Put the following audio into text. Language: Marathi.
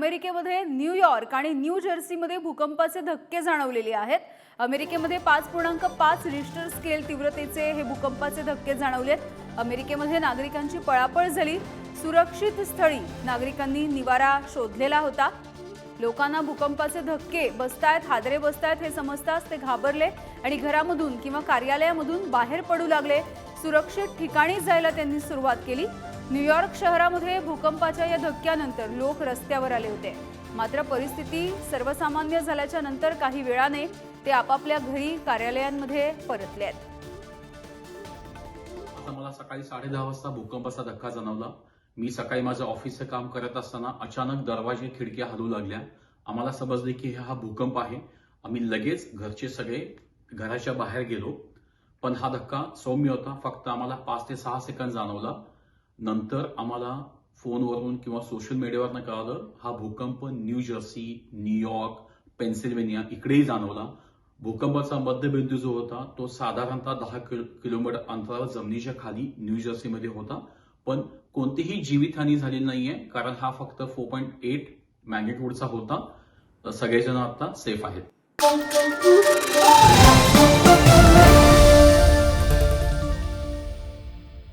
अमेरिकेमध्ये न्यूयॉर्क आणि न्यू जर्सीमध्ये भूकंपाचे धक्के जाणवलेले आहेत. अमेरिकेमध्ये पाच पूर्णांक पाच रिश्टर स्केल तीव्रतेचे हे भूकंपाचे धक्के जाणवलेत अमेरिकेमध्ये नागरिकांची पळापळ झाली. सुरक्षित स्थळी नागरिकांनी निवारा शोधलेला होता. लोकांना भूकंपाचे धक्के बसतायत हादरे बसतायत हे समजताच ते घाबरले आणि घरामधून किंवा कार्यालयामधून बाहेर पडू लागले. सुरक्षित ठिकाणी जायला त्यांनी सुरुवात केली. न्यूयॉर्क शहरामध्ये भूकंपाच्या या धक्क्यानंतर लोक रस्त्यावर आले होते. मात्र परिस्थिती सर्वसामान्य झाल्याच्यानंतर काही वेळाने ते आपापल्या घरी कार्यालयांमध्ये परतले आहेत. आता मला सकाळी साडे दहा वाजता भूकंपाचा धक्का जाणवला. मी सकाळी माझं ऑफिसचं काम करत असताना अचानक दरवाजे खिडक्या हलू लागल्या. आम्हाला समजले की हा भूकंप आहे. आम्ही लगेच घरचे सगळे घराच्या बाहेर गेलो. पण हा धक्का सौम्य होता. फक्त आम्हाला पाच ते सहा सेकंद जाणवला. नंतर आम्हाला फोनवरून किंवा सोशल मीडियावरनं कळालं हा भूकंप New Jersey New York Pennsylvania इकडेही जाणवला. भूकंपाचा मध्यबिंदू जो होता तो साधारणतः दहा किलो किलोमीटर अंतरावर जमिनीच्या खाली न्यू जर्सीमध्ये होता. पण कोणतीही जीवितहानी झाली नाहीये कारण हा फक्त फोर पॉईंट एट मॅग्नेट्यूडचा होता. सगळेजण आता सेफ आहेत.